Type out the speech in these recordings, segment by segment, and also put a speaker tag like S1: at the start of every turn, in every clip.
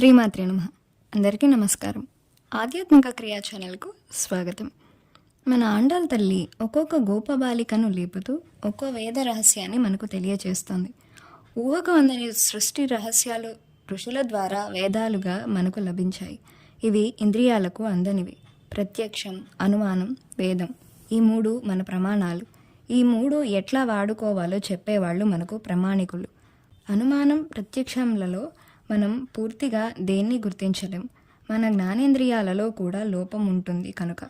S1: శ్రీమాత్రి నమ. అందరికీ నమస్కారం. ఆధ్యాత్మిక క్రియా ఛానల్కు స్వాగతం. మన ఆండాల తల్లి ఒక్కొక్క గోపబాలికను లేపుతూ ఒక్కో వేద రహస్యాన్ని మనకు తెలియజేస్తుంది ఊహకు అందని సృష్టి రహస్యాలు ఋషుల ద్వారా వేదాలుగా మనకు లభించాయి. ఇవి ఇంద్రియాలకు అందనివి. ప్రత్యక్షం అనుమానం వేదం ఈ మూడు మన ప్రమాణాలు. ఈ మూడు ఎట్లా వాడుకోవాలో చెప్పేవాళ్ళు మనకు ప్రమాణికులు. అనుమానం ప్రత్యక్షంలలో మనం పూర్తిగా దేన్ని గుర్తించలేం? మన జ్ఞానేంద్రియాలలో కూడా లోపం ఉంటుంది కనుక.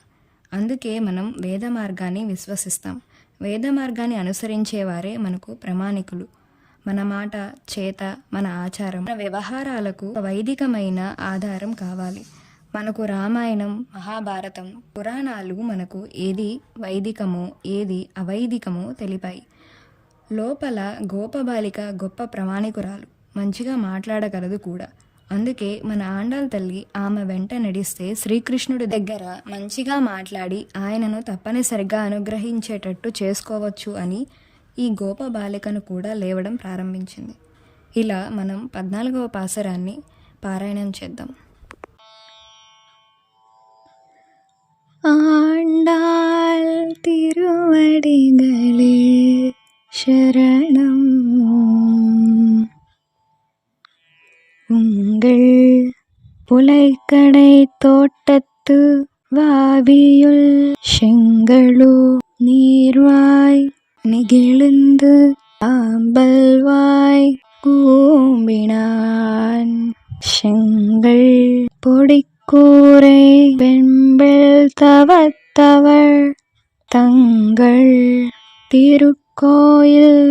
S1: అందుకే మనం వేద మార్గాన్ని విశ్వసిస్తాం. వేద మార్గాన్ని అనుసరించేవారే మనకు ప్రమాణికులు. మన మాట చేత మన ఆచారం మన వ్యవహారాలకు వైదికమైన ఆధారం కావాలి. మనకు రామాయణం మహాభారతం పురాణాలు మనకు ఏది వైదికమో ఏది అవైదికమో తెలిపాయి. లోపల గోపబాలిక గొప్ప ప్రమాణికురాలు. మంచిగా మాట్లాడగలదు కూడా. అందుకే మన ఆండాల తల్లి ఆమె వెంట నడిస్తే శ్రీకృష్ణుడి దగ్గర మంచిగా మాట్లాడి ఆయనను తప్పనిసరిగా అనుగ్రహించేటట్టు చేసుకోవచ్చు అని ఈ గోప బాలికను కూడా లేవడం ప్రారంభించింది. ఇలా మనం పద్నాలుగవ పాసరాన్ని పారాయణం చేద్దాం. ఆండాల్ తిరువడిగలే శరణ நாங்கள் புலைக்கடை தோட்டத்து வாவியுள் செங்களு நீர்வாய் நெகிழ்ந்து ஆம்பல்வாய் கூம்பினான் செங்கள் பொடிக்கூரை வெண்பெல் தவத்தவள் தங்கள் திருக்கோயில்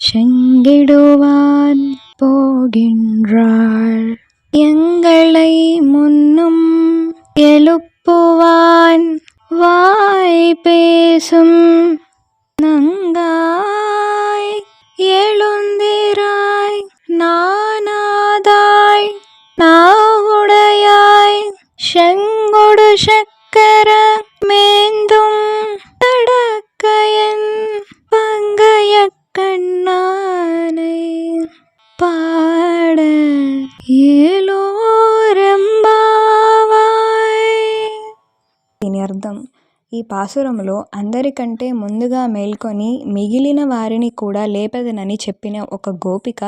S1: செங்கிடுவான் போகின்றாள். எங்களை முன்னும் எழுப்புவான். வாய் பேசும் நங்காய். எழுந்திராய் நானாதாய். நாவுடையாய் செங்கொடு சக்கர மேந்தும் దీని అర్థం. ఈ పాసురంలో అందరికంటే ముందుగా మేల్కొని మిగిలిన వారిని కూడా లేపదనని చెప్పిన ఒక గోపిక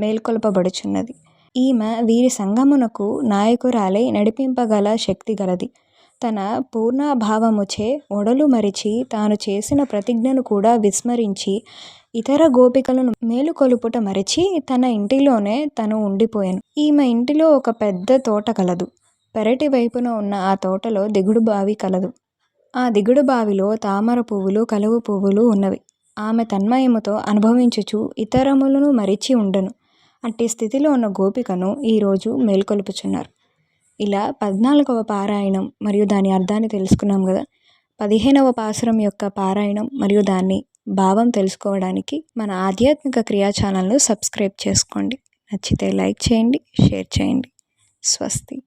S1: మేల్కొల్పబడుచున్నది. ఈమె వీరి సంగమునకు నాయకురాలై నడిపింపగల శక్తి గలది. తన పూర్ణాభావముచే ఒడలు మరిచి తాను చేసిన ప్రతిజ్ఞను కూడా విస్మరించి ఇతర గోపికలను మేలుకొలుపుట మరిచి తన ఇంటిలోనే తను ఉండిపోయాను. ఈమె ఇంటిలో ఒక పెద్ద తోట కలదు పెరటి వైపున ఉన్న ఆ తోటలో దిగుడు బావి కలదు. ఆ దిగుడు బావిలో తామర పువ్వులు కలువు పువ్వులు ఉన్నవి. ఆమె తన్మయముతో అనుభవించుచు ఇతరములను మరిచి ఉండను. అట్టి స్థితిలో ఉన్న గోపికను ఈరోజు మేల్కొలుపుచున్నారు. ఇలా పద్నాలుగవ పారాయణం మరియు దాని అర్థాన్ని తెలుసుకున్నాం కదా పదిహేనవ పాసురం యొక్క పారాయణం మరియు దాన్ని భావం తెలుసుకోవడానికి మన ఆధ్యాత్మిక క్రియా ఛానల్ను సబ్స్క్రైబ్ చేసుకోండి. నచ్చితే లైక్ చేయండి షేర్ చేయండి. స్వస్తి.